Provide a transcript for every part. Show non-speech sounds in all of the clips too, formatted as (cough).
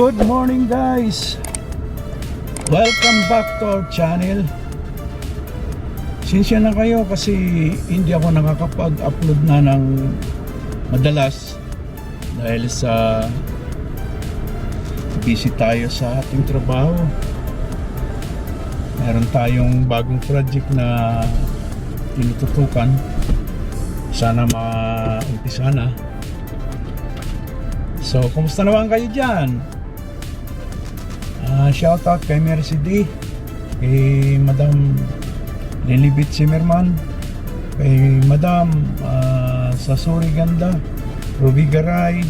Good morning guys! Welcome back to our channel. Sinsya na kayo kasi hindi ako nakakapag-upload na ng madalas dahil sa busy tayo sa ating trabaho. Meron tayong bagong project na tinututukan. Sana ma-umpisa na. So, kumusta naman kayo dyan? Ah, shout out kay Mercy D, kay Madam Lilibit Zimmerman, kay Madam ah, Sasuri Ganda, Ruby Garay,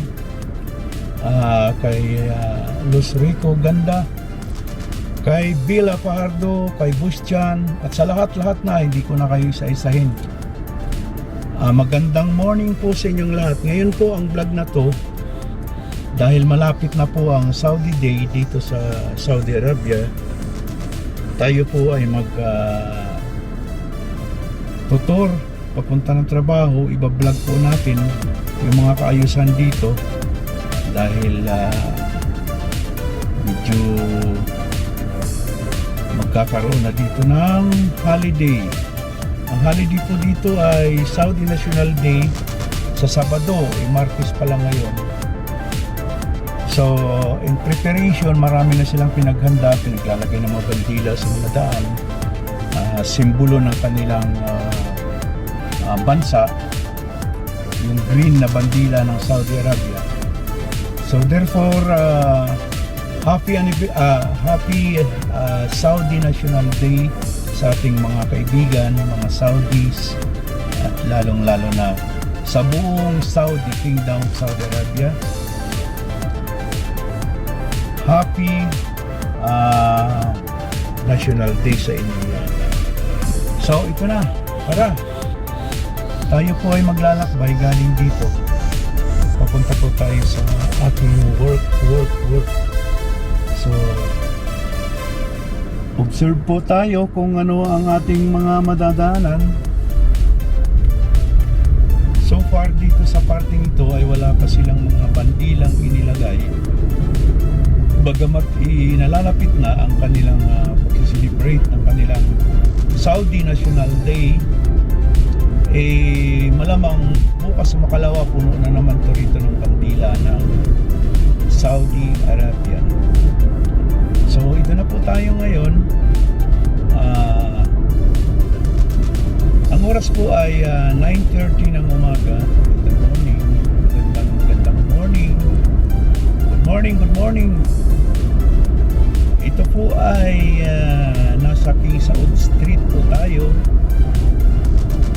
ah, kay ah, Luz Rico Ganda, kay Bila Fajardo, kay Bushchan, at sa lahat-lahat na, hindi ko na kayo isa-isahin. Ah, magandang morning po sa inyong lahat. Ngayon po ang vlog na to dahil malapit na po ang Saudi Day dito sa Saudi Arabia. Tayo po ay mag ah, tutor papunta ng trabaho, iba-vlog po natin yung mga kaayusan dito dahil ah, medyo magkakaroon na dito ng holiday. Ang holiday po dito ay Saudi National Day sa Sabado, eh, Martes pa lang ngayon. So, in preparation, marami na silang pinaghanda, pinaglalagay ng mga bandila sa mga daan, ah, simbolo ng kanilang ah, ah, bansa, yung green na bandila ng Saudi Arabia. So, therefore, ah, happy ah, happy ah, Saudi National Day sa ating mga kaibigan, mga Saudis, at lalong-lalo na sa buong Saudi Kingdom, Saudi Arabia. Happy ah, National Day sa inyo yan. So, ito na. Tara. Tayo po ay maglalakbay galing dito. Papunta po tayo sa ating work, work, work. So, observe po tayo kung ano ang ating mga madadaanan. So far dito sa parting ito ay wala pa silang mga bandilang inilagay bagamat inalalapit na ang kanilang uh, pag-celebrate ng kanilang Saudi National Day eh malamang bukas makalawa puno na naman to rito ng bandila ng Saudi Arabia. So ito na po tayo ngayon. Ah, ang oras po ay ah, 9.30 ng umaga. Good morning. Magandang magandang morning. Good morning good morning ito po ay ah, nasa King Saud Street po tayo.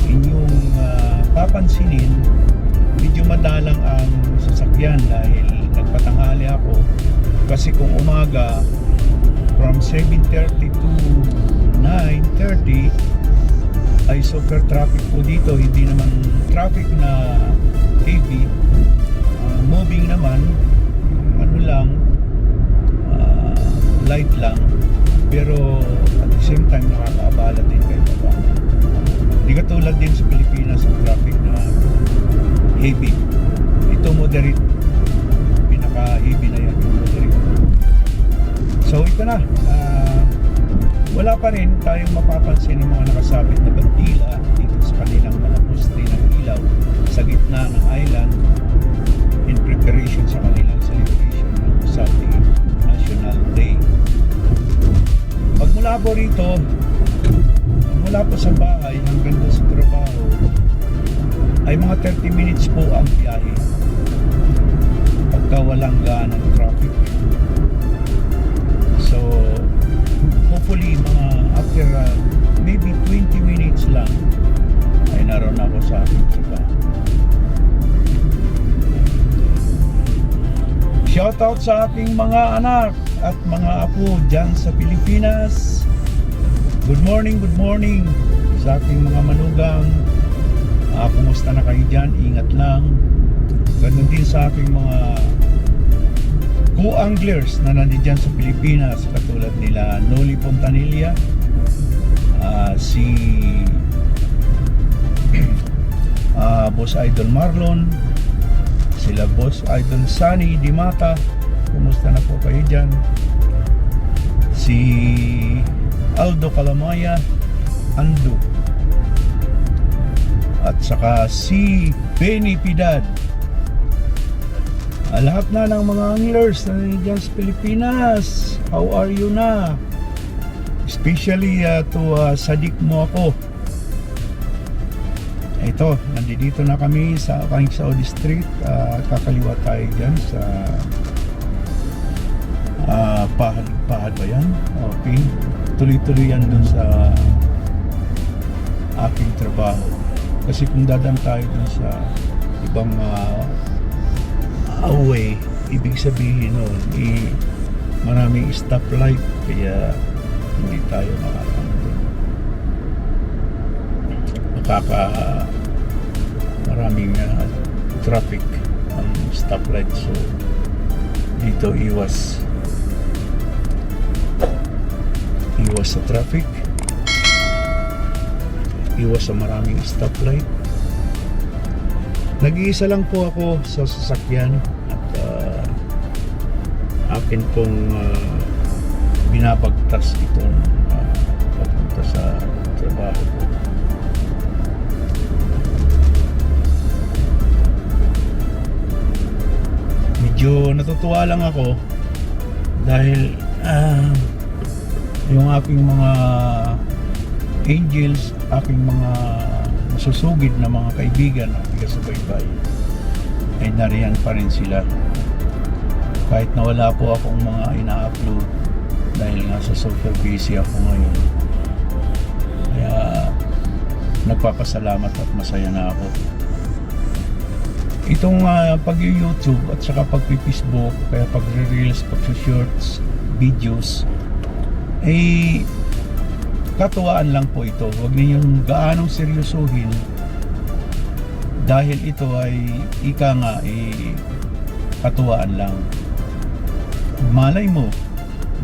Inyong ah, papansinin, medyo madalang ang sasakyan dahil nagpatanghali ako. Kasi kung umaga, from 7.30 to 9.30, ay super traffic po dito. Hindi naman traffic na heavy. Ah, moving naman, ano lang, light lang pero at the same time nakakaabala din kayo pa hindi katulad din sa Pilipinas ang traffic na heavy. Ito moderate. Pinaka heavy na yan moderate. So ito na. Ah, wala pa rin tayong mapapansin ng mga nakasabit na bandila dito sa kanilang mga poste ng ilaw sa gitna ng island in preparation sa kanilang Po rito, mula po sa bahay hanggang doon sa trabaho, ay mga 30 minutes po ang biyahe. Pagka walang ganang traffic. So, hopefully mga after uh, maybe 20 minutes lang ay naroon ako sa aking trabaho. Shoutout sa ating mga anak at mga apo dyan sa Pilipinas. Good morning, good morning sa ating mga manugang. Ah, kumusta na kayo dyan? Ingat lang. Ganun din sa ating mga co-anglers na nandiyan sa Pilipinas katulad nila Noli Pontanilla, ah, si (clears throat) ah, Boss Idol Marlon, sila Boss Idol Sunny Dimata, kumusta na po kayo dyan? Si Aldo Calamaya, Ando. At saka si Benny Pidad. Ah, lahat na ng mga anglers na nandiyan sa Pilipinas. How are you na? Especially uh, to uh, Sadik mo ako. Ito, nandito na kami sa Kaing Saudi Street. Ah, kakaliwa tayo dyan sa ah, Pahad, Pahad ba yan? Okay. Tuloy-tuloy yan dun sa aking trabaho. Kasi kung dadang tayo dun sa ibang ah, away, ibig sabihin nun, eh, maraming stoplight kaya hindi tayo makakano. Makaka maraming ah, traffic ang stoplight so dito iwas iwas sa traffic. Iwas sa maraming stoplight. Nag-iisa lang po ako sa sasakyan at ah, akin pong ah, binabagtas itong ah, papunta sa trabaho ko. Medyo natutuwa lang ako dahil ah, yung aking mga angels, aking mga masusugid na mga kaibigan na taga-subaybay ay nariyan pa rin sila. Kahit na wala po akong mga ina-upload dahil nga sa social busy ako ngayon. Kaya nagpapasalamat at masaya na ako. Itong uh, pag-youtube at saka pag-facebook kaya pag-reels, pag-shorts videos ay katuwaan lang po ito. Huwag ninyong gaanong seryosuhin dahil ito ay ika nga eh, katuwaan lang. Malay mo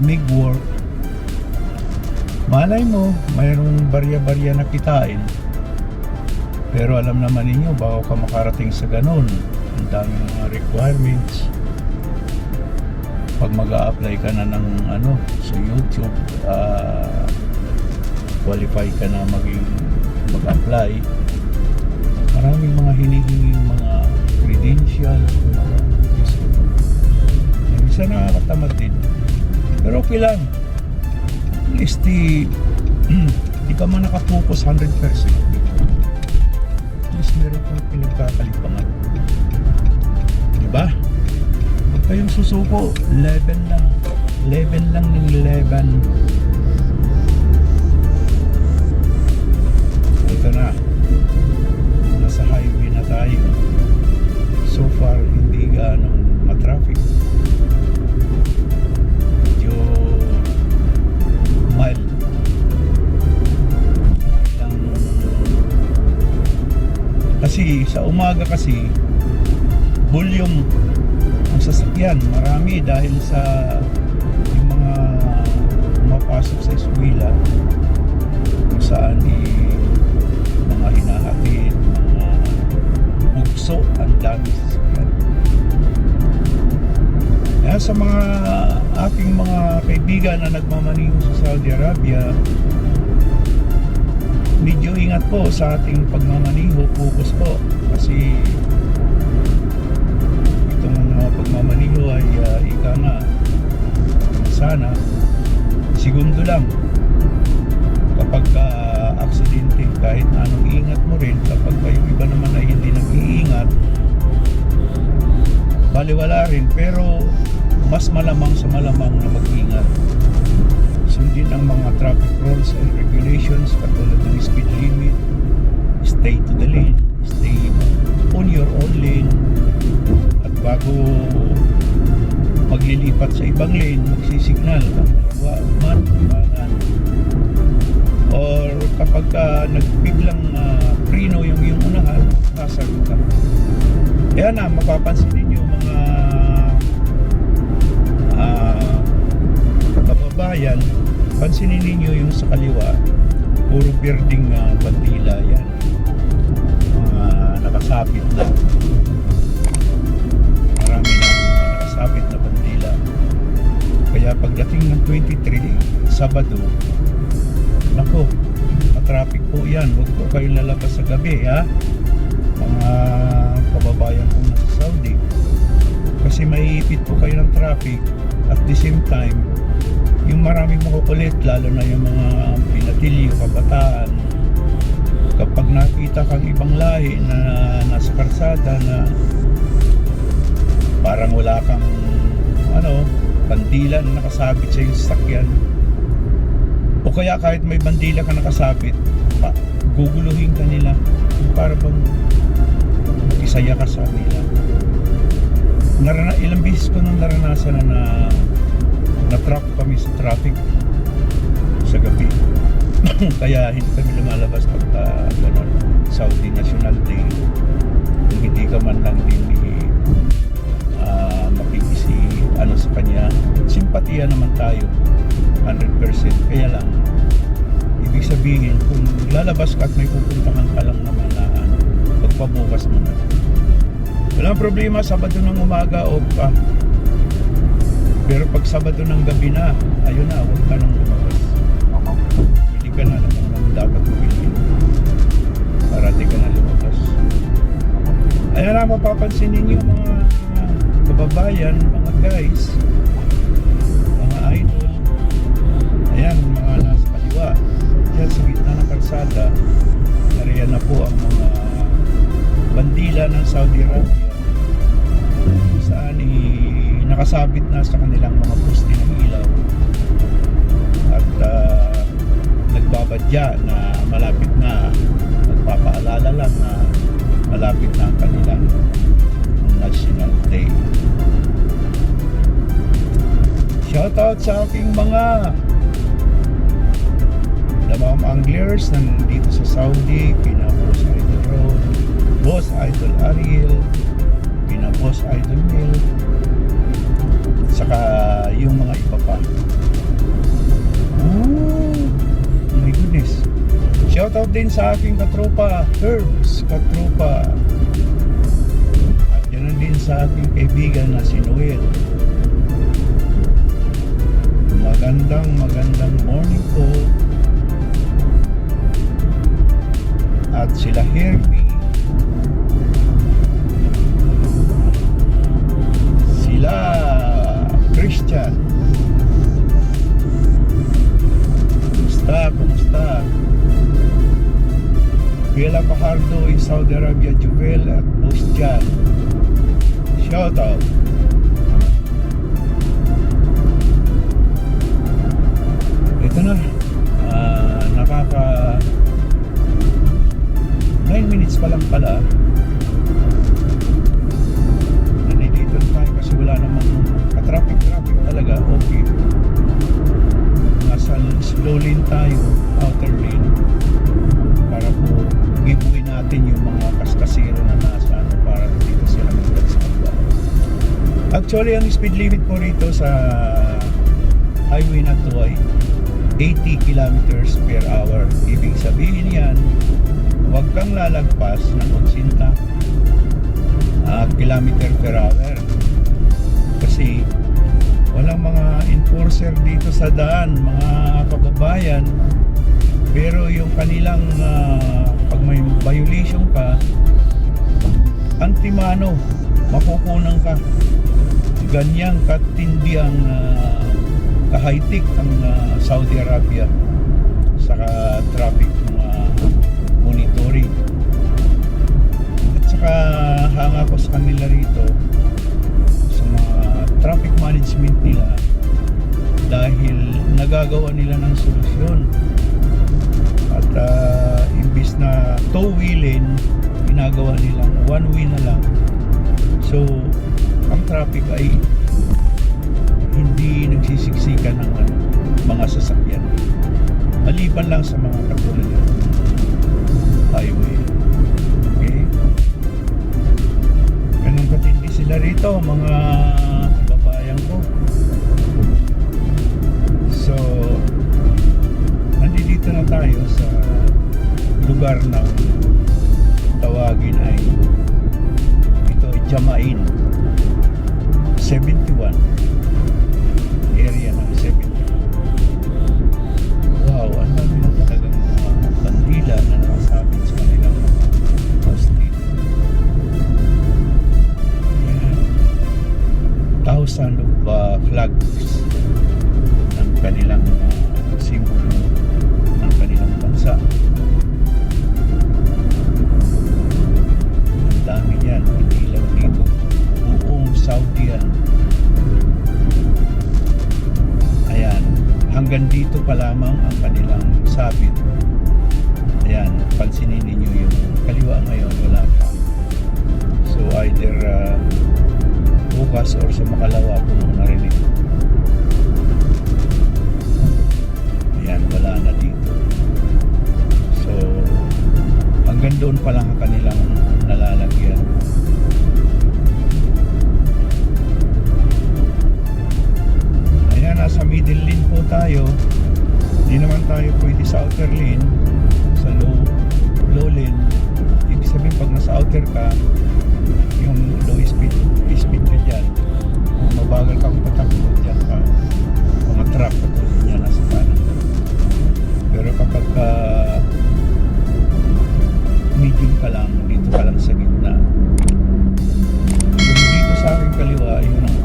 mig work malay mo mayroong barya-barya na kitain. Pero alam naman ninyo bago ka makarating sa ganun. Ang daming mga requirements pag mag apply ka na ng ano sa YouTube ah, qualify ka na maging mag-apply. Maraming mga hinihinging mga credential mga isa nakakatamad din. Pero okay lang. At least di, (clears throat) di ka man nakafocus 100% at least meron kang pinagkakalipangan di ba? Huwag kayong susuko. 11 lang. 11 lang ng 11 ito na. Nasa highway na tayo. So far hindi ganong matraffic. Medyo mild. Kasi sa umaga kasi marami dahil sa yung mga pumapasok sa eskwela kung saan eh, mga hinahatid mga bugso ang dami sa sasakyan kaya sa mga aking mga kaibigan na nagmamaniho sa Saudi Arabia medyo ingat po sa ating pagmamaniho focus po. Kasi itong uh, pagmamaniho sana segundo lang kapag ka aksidente kahit anong ingat mo rin kapag pa yung iba naman ay hindi nag-iingat baliwala rin pero mas malamang sa malamang na mag-ingat sundin ang mga traffic rules and regulations katulad ng speed limit. Stay to the lane. Stay on your own lane. At bago maglilipat sa ibang lane magsisignal. Man man or kapag ka nagbiglang uh, preno yung yung unahan sasagot ka. Kaya na mapapansin ninyo mga ah kababayan pansinin ninyo yung sa kaliwa puro birding uh, bandila yan. Mga nakasapit na. Marami na nakasapit na Kaya pagdating ng 23, Sabado, nako, matraffic po yan. Huwag po kayong lalabas sa gabi, ha? Mga kababayan po na sa Saudi. Kasi maiipit po kayo ng traffic at the same time, yung maraming makukulit, lalo na yung mga pinatilyo, kabataan, kapag nakita kang ibang lahi na nasa karsada na parang wala kang ano, bandila na nakasabit sa iyong sasakyan. O kaya kahit may bandila ka nakasabit pa, guguluhin ka nila para bang isaya ka sa nila Narana, ilang beses ko nang naranasan na na na-trap kami sa traffic sa gabi. (clears throat) Kaya hindi kami lumalabas pagka gano'n. Saudi National Day. Hindi ka man lang din ano sa kanya simpatiya naman tayo 100% kaya lang ibig sabihin kung lalabas ka at may pupuntahan ka lang naman na ano, pagpabukas mo na. Walang problema Sabado ng umaga o pa pero pag Sabado ng gabi na ayun na huwag ka nang lumabas. Hindi ka na naman ang dapat bumili para di ka na lumabas. Ayan na mapapansin ninyo mga kababayan mga guys mga idol. Ayan mga nasa kaliwa. Dyan sa gitna ng kalsada nariyan na po ang mga bandila ng Saudi Arabia. Saan eh, nakasabit na sa kanilang mga poste ng ilaw. At ah, nagbabadya na malapit na nagpapaalala lang na malapit na ang kanilang National Day. Shoutout sa aking mga damang anglers na nandito sa Saudi kina Boss Idol Ron Boss Idol Ariel kina Boss Idol Mil saka yung mga iba pa. Oh my goodness. Shoutout din sa aking katropa Herbs katropa sa aking kaibigan na si Noel. Magandang magandang morning po. At sila Herbie sila Christian. Kumusta kumusta? Bella Pajardo in Saudi Arabia Juvel at Boss Out. Ito na. Ah, nakaka 9 minutes pa lang pala. Nandito na tayo kasi wala namang ka-traffic. Traffic talaga okay. Nasa slow lane tayo outer lane. Para po giveaway natin yung mga kaskasiro na nasa actually ang speed limit po rito sa highway na to ay 80 kilometers per hour. Ibig sabihin yan huwag kang lalagpas ng 80 uh, kilometer per hour. Kasi walang mga enforcer dito sa daan mga kababayan. Pero yung kanilang ah, pag may violation ka antimano makukunan ka ganyang katindi ang ah, ka-high-tech ang ah, Saudi Arabia sa traffic mga monitoring. At saka hanga ko sa kanila rito sa mga traffic management nila dahil nagagawa nila ng solusyon. At ah, imbis na two wheeling ginagawa nilang one way na lang. So ang traffic ay hindi nagsisiksikan ng ano, mga sasakyan. Maliban lang sa mga katulad ng highway. Okay? Ganun katindi sila rito mga kababayan ko. So nandito na tayo sa lugar na tawagin ay ito ay Jamain 71 area ng 70. Wow, ang dami na talagang mga bandila na nakasabit sa kanilang mga poste. Ayan. Thousand of uh, flags ng kanilang uh, simbolo ng kanilang bansa. Ang dami yan, hindi lang dito. Buong Saudi yan. Hanggang dito pa lamang ang kanilang sabit. Ayan, pansinin ninyo yung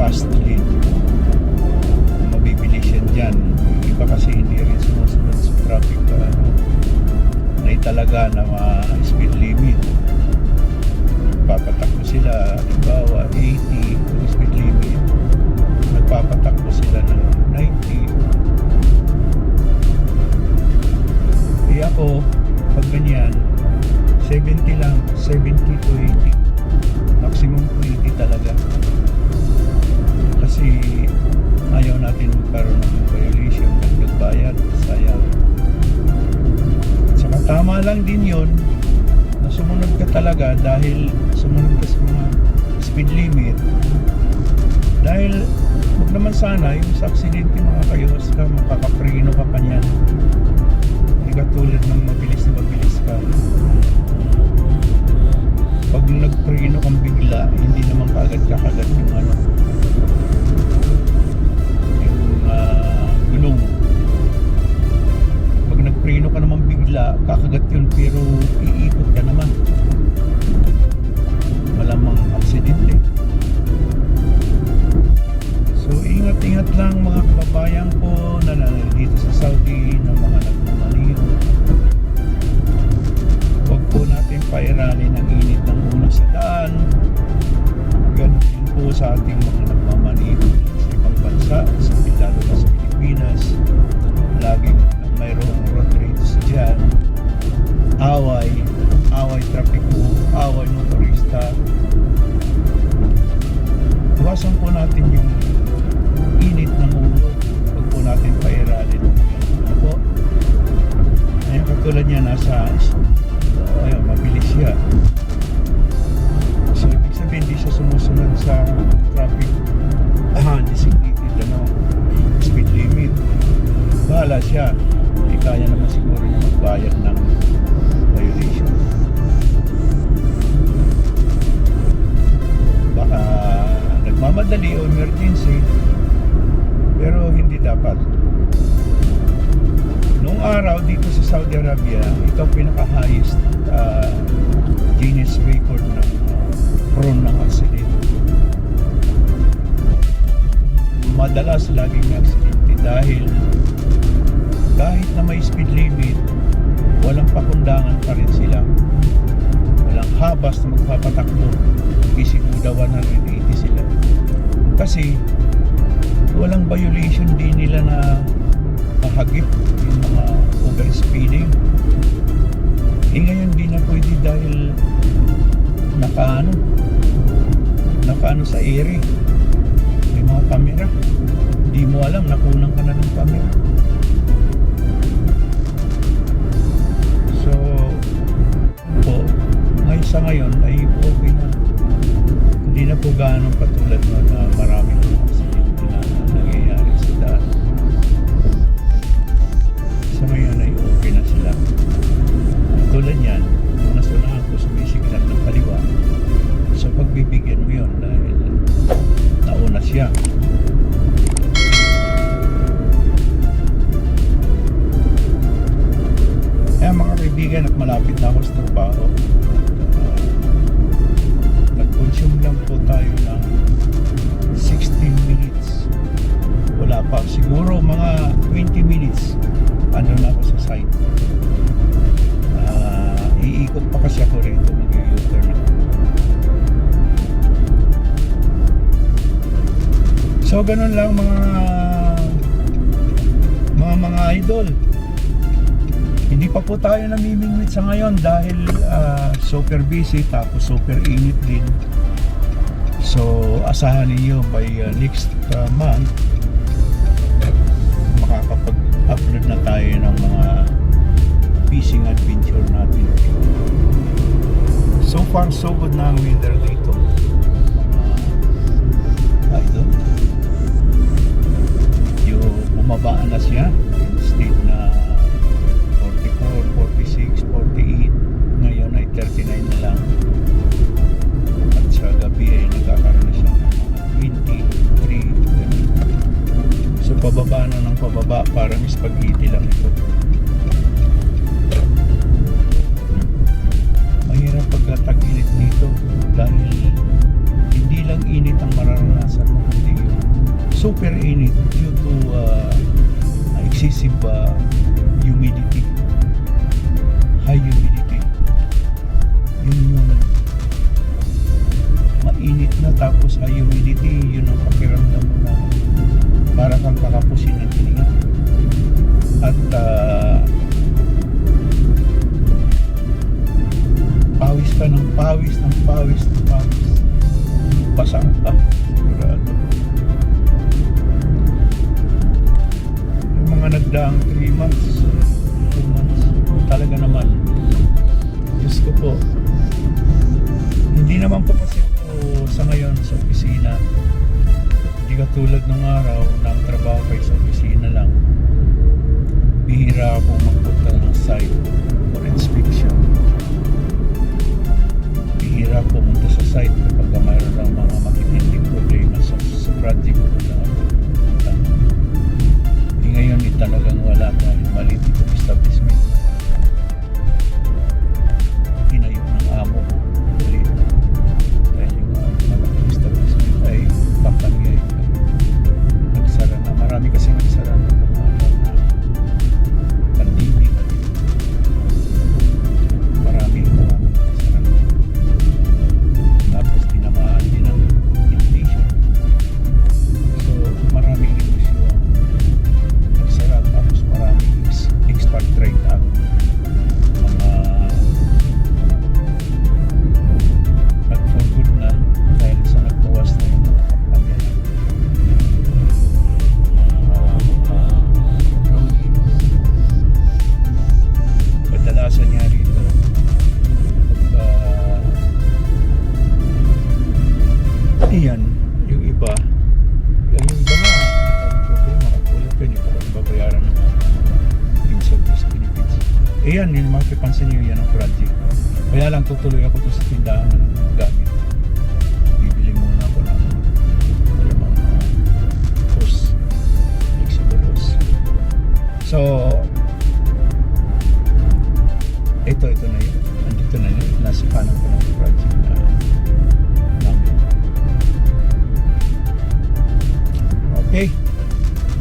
yun ang saka tama lang din yon na sumunod ka talaga dahil sumunod ka sa mga speed limit. Dahil huwag naman sana yung sa aksidente mga kayo, ka makakaprino ka pa niyan. Hindi katulad ng mabilis na mabilis ka. Pag nagpreno kang bigla, hindi naman kaagad kakagat yung ano, away trapiko, away motorista. Iwasan po natin yung init ng ulo. Huwag po natin pairalin. Po? Ayun, katulad niya nasa ayun, mabilis siya. So, ibig sabihin, hindi siya sumusunod sa traffic ah, designated ano, speed limit. Bahala siya. Hindi kaya naman siguro niya magbayad ng violation. Baka nagmamadali o emergency pero hindi dapat. Noong araw dito sa Saudi Arabia, ito ang pinaka-highest uh, Guinness record ng uh, prone ng accident. Madalas laging may aksidente dahil kahit na may speed limit, walang pakundangan pa rin sila. Walang habas na magpapatakbo. Isiguda 180 sila. Kasi walang violation din nila na mahagip yung mga overspeeding. Eh ngayon di na pwede dahil nakaano nakaano sa ere may mga camera di mo alam nakunan ka na ng camera sa ngayon ay okay na. Hindi na po gaano katulad noon na maraming ngayon dahil ah, super busy tapos super init din. So, asahan ninyo by ah, next ah, month makakapag-upload na tayo ng mga fishing adventure natin. So far, so good na ang weather dito. Idol. Medyo bumaba na siya. State na 39 na lang. At sa gabi ay nagkakaroon na siya ng mga 23. ganun. So pababa na ng pababa parang spaghetti lang ito. Mahirap pagka tag-init dito dahil hindi lang init ang mararanasan mo kundi super init due to uh, excessive uh, humidity. High humidity. Tapos high humidity, yun ang pakiramdam mo na para kang kakapusin ng hininga. At ah, pawis ka ng pawis ng pawis ng pawis. Basa ka. Sigurado. Yung mga nagdaang 3 months, 2 months, talaga naman. Diyos ko po. Hindi naman po sa ngayon sa opisina. Hindi katulad ng araw ang trabaho ko ay sa opisina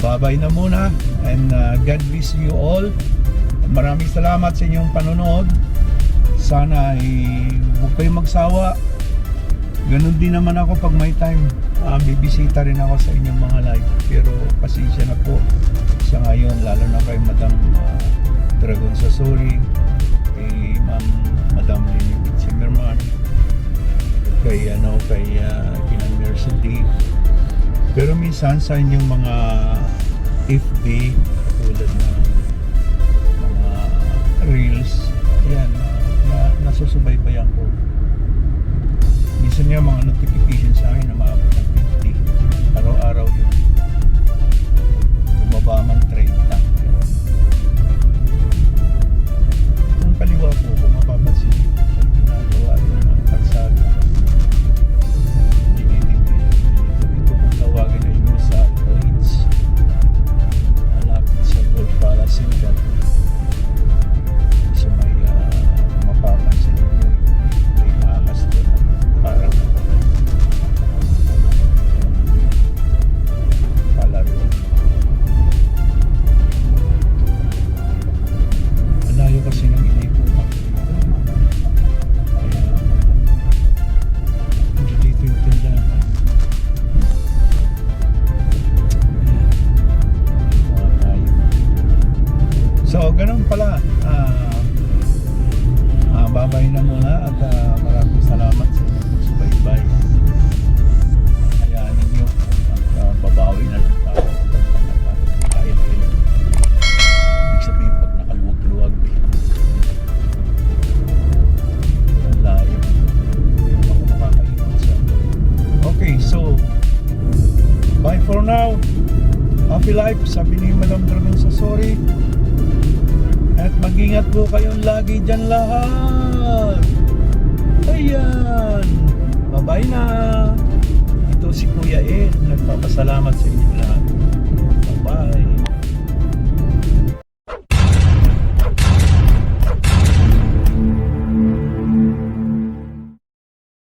bye-bye na muna and uh, God bless you all. Maraming salamat sa inyong panonood. Sana ay huwag kayong magsawa. Ganun din naman ako pag may time. Uh, bibisita rin ako sa inyong mga live pero pasensya na po. Sa ngayon lalo na kay Madam uh, Dragon Sasori kay Ma'am Madam Lini Zimmerman. Kay ano kay uh, Kinan Mercedes pero minsan sa inyong mga FB tulad ng mga reels yan na, na nasusubaybayan ko minsan nga mga notification sa akin na maabot ng 50 araw-araw yun na muna at ah, maraming salamat sa inyong subaybay. Hayaan ninyo at ah, babawi na lang tayo Okay, so bye for now. Happy life, sabi ni Madam Dragon sa sorry. At mag-ingat po kayong lagi dyan lahat. Ayan. Bye-bye na. Ito si Kuya Ed. Nagpapasalamat sa inyo lahat.